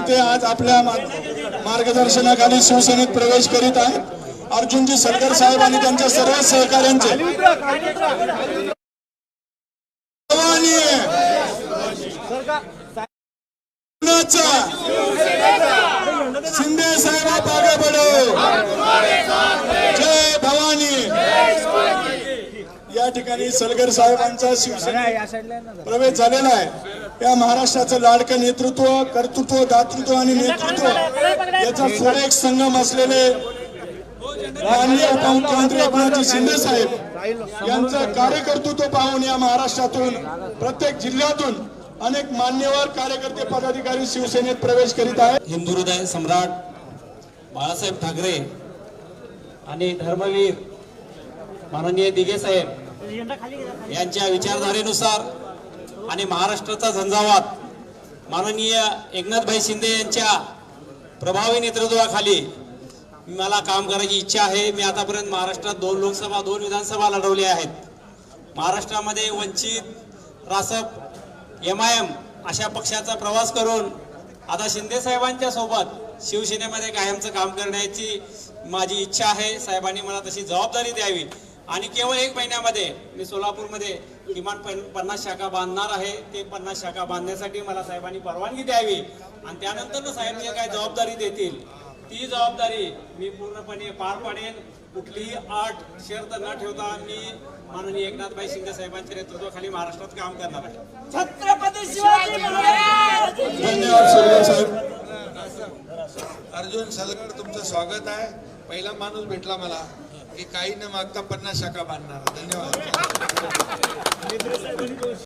नेते आज आपल्या मार्गदर्शनाखाली शिवसेनेत प्रवेश करीत आहेत. अर्जुनजी सरदार साहेब आणि त्यांच्या सर्व सहकार्यांचे शिंदे साहेब आगे बढ़ो. जय भवानी. या ठिकाणी सलगर साहेबांचा शिवसेना प्रवेश झालेला आहे. या महाराष्ट्राचं लाडकं नेतृत्व कर्तृत्व दातृत्व आणि नेतृत्व याचा सुरेख संगम असलेले माननीय उपमुख्यमंत्री एकनाथजी शिंदे साहेब यांचं कार्यकर्तृत्व पाहून या महाराष्ट्रातून प्रत्येक जिल्ह्यातून अनेक मान्यवर कार्यकर्ते पदाधिकारी शिवसेनेत प्रवेश करीत आहेत. हिंदू हृदय सम्राट बाळासाहेब ठाकरे आणि धर्मवीर माननीय दिघे साहेब यांच्या विचारधारेनुसार आणि महाराष्ट्राचा झंझावात. माननीय एकनाथभाई शिंदे यांच्या प्रभावी नेतृत्वाखाली मला काम करायची इच्छा आहे. मी आतापर्यंत महाराष्ट्रात दोन लोकसभा दोन विधानसभा लढवल्या आहेत. महाराष्ट्रामध्ये Vanchit Rasap M I M अशा पक्षाचा प्रवास करून आता शिंदे साहेबांच्या सोबत शिवसेनेमध्ये कायमचं काम करण्याची माझी इच्छा आहे. साहेबांनी मला तशी जबाबदारी द्यावी. आणि केवळ एक महिन्यामध्ये मी सोलापूरमध्ये किमान पन- पन्नास शाखा बांधणार आहे. ते पन्नास शाखा बांधण्यासाठी मला साहेबांनी परवानगी द्यावी. आणि त्यानंतर साहेब जे काय जबाबदारी देतील ती जबाबदारी मी पूर्णपणे पार पाडेन. कुठलीही आठ शर्त न ठेवता मी माननीय एकनाथभाई शिंदे साहेबांच्या नेतृत्वाखाली महाराष्ट्रात काम करणार आहे. छत्रपती शिवाजी महाराज धन्यवाद सलगर साहेब. अर्जुन सलगर तुमचं स्वागत आहे. पहिला माणूस भेटला मला. की काही न मागता पन्नास शाखा बांधणार. धन्यवाद.